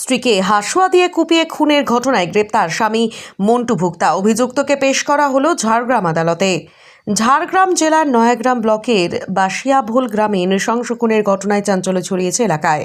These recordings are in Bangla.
স্ত্রীকে হাসুয়া দিয়ে কুপিয়ে খুনের ঘটনায় গ্রেপ্তার স্বামী মন্টু ভুক্তা। অভিযুক্তকে পেশ করা হলো ঝাড়গ্রাম আদালতে। ঝাড়গ্রাম জেলার নয়াগ্রাম ব্লকের বাসিয়াভোল গ্রামে নৃশংস খুনের ঘটনায় চাঞ্চল্য ছড়িয়েছে এলাকায়।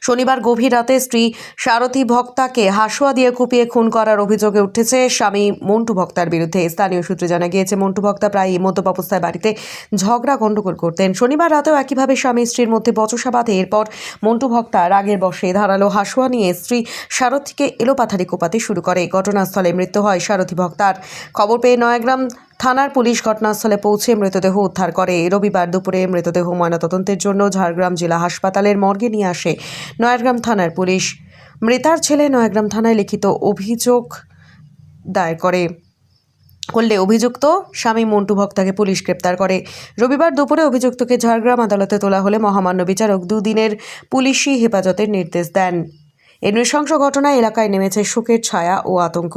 শনিবার গভীর রাতে স্ত্রী সারথী ভক্তাকে হাসুয়া দিয়ে কুপিয়ে খুন করার অভিযোগে উঠেছে স্বামী মন্টু ভক্তার বিরুদ্ধে। স্থানীয় সূত্রে জানা গিয়েছে, মন্টু ভক্তা প্রায় মদ্যপ অবস্থায় বাড়িতে ঝগড়া গণ্ডগোল করতেন। শনিবার রাতেও একইভাবে স্বামী স্ত্রীর মধ্যে বচসা বাঁধে। এরপর মন্টু ভক্তা রাগের বশে ধারালো হাসুয়া নিয়ে স্ত্রী সারথীকে এলোপাথারি কোপাতে শুরু করে। ঘটনাস্থলে মৃত্যু হয় সারথী ভক্তার। খবর পেয়ে নয়াগ্রাম থানার পুলিশ ঘটনাস্থলে পৌঁছে মৃতদেহ উদ্ধার করে। রবিবার দুপুরে মৃতদেহ ময়নাতদন্তের জন্য ঝাড়গ্রাম জেলা হাসপাতালের মর্গে নিয়ে আসে নয়াগ্রাম থানার পুলিশ। মৃতার ছেলে নয়াগ্রাম থানায় লিখিত অভিযোগ দায়ের করে। করলে অভিযুক্ত স্বামী মন্টু ভক্তাকে পুলিশ গ্রেপ্তার করে। রবিবার দুপুরে অভিযুক্তকে ঝাড়গ্রাম আদালতে তোলা হলে মহামান্য বিচারক দুদিনের পুলিশি হেফাজতের নির্দেশ দেন। এই নৃশংস ঘটনায় এলাকায় নেমেছে শোকের ছায়া ও আতঙ্ক।